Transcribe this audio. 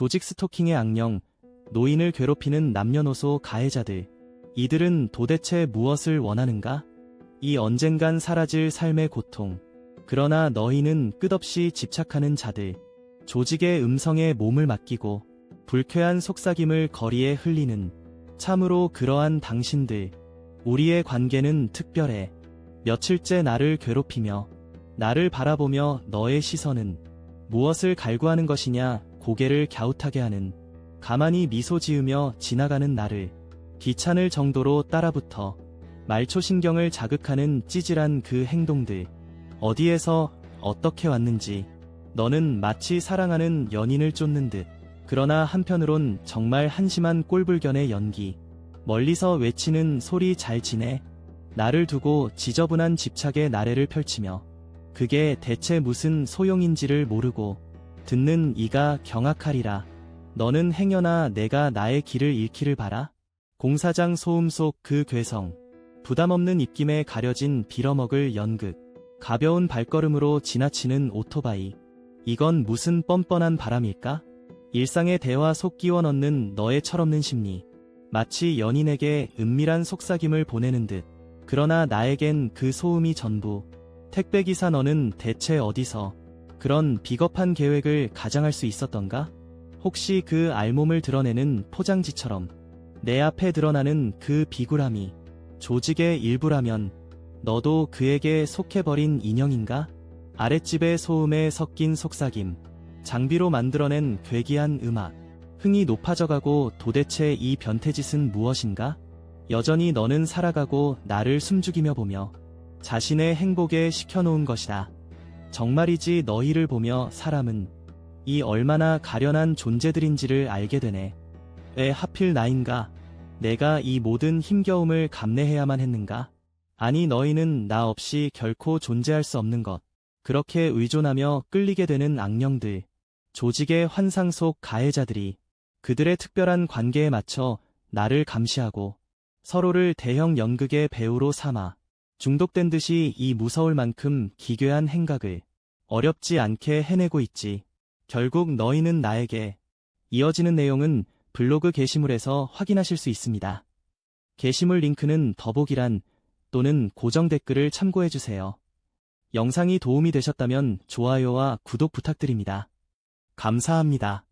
조직 스토킹의 악령, 노인을 괴롭히는 남녀노소 가해자들. 이들은 도대체 무엇을 원하는가? 이 언젠간 사라질 삶의 고통. 그러나 너희는 끝없이 집착하는 자들. 조직의 음성에 몸을 맡기고 불쾌한 속삭임을 거리에 흘리는 참으로 그러한 당신들. 우리의 관계는 특별해. 며칠째 나를 괴롭히며 나를 바라보며 너의 시선은 무엇을 갈구하는 것이냐 고개를 갸웃하게 하는 가만히 미소 지으며 지나가는 나를 귀찮을 정도로 따라붙어 말초신경을 자극하는 찌질한 그 행동들. 어디에서 어떻게 왔는지 너는 마치 사랑하는 연인을 쫓는 듯. 그러나 한편으론 정말 한심한 꼴불견의 연기. 멀리서 외치는 소리 잘 지내. 나를 두고 지저분한 집착의 나래를 펼치며 그게 대체 무슨 소용인지를 모르고 듣는 이가 경악하리라. 너는 행여나 내가 나의 길을 잃기를 바라? 공사장 소음 속 그 괴성, 부담 없는 입김에 가려진 빌어먹을 연극, 가벼운 발걸음으로 지나치는 오토바이. 이건 무슨 뻔뻔한 바람일까? 일상의 대화 속 끼워 넣는 너의 철없는 심리. 마치 연인에게 은밀한 속삭임을 보내는 듯. 그러나 나에겐 그 소음이 전부. 택배기사 너는 대체 어디서 그런 비겁한 계획을 가장할 수 있었던가? 혹시 그 알몸을 드러내는 포장지처럼 내 앞에 드러나는 그 비굴함이 조직의 일부라면 너도 그에게 속해버린 인형인가? 아랫집의 소음에 섞인 속삭임, 장비로 만들어낸 괴기한 음악, 흥이 높아져가고 도대체 이 변태짓은 무엇인가? 여전히 너는 살아가고 나를 숨죽이며 보며 자신의 행복에 시켜놓은 것이다. 정말이지 너희를 보며 사람은 이 얼마나 가련한 존재들인지를 알게 되네. 왜 하필 나인가? 내가 이 모든 힘겨움을 감내해야만 했는가? 아니 너희는 나 없이 결코 존재할 수 없는 것. 그렇게 의존하며 끌리게 되는 악령들. 조직의 환상 속 가해자들이 그들의 특별한 관계에 맞춰 나를 감시하고 서로를 대형 연극의 배우로 삼아 중독된 듯이 이 무서울 만큼 기괴한 행각을 어렵지 않게 해내고 있지. 결국 너희는 나에게 이어지는 내용은 블로그 게시물에서 확인하실 수 있습니다. 게시물 링크는 더보기란 또는 고정 댓글을 참고해주세요. 영상이 도움이 되셨다면 좋아요와 구독 부탁드립니다. 감사합니다.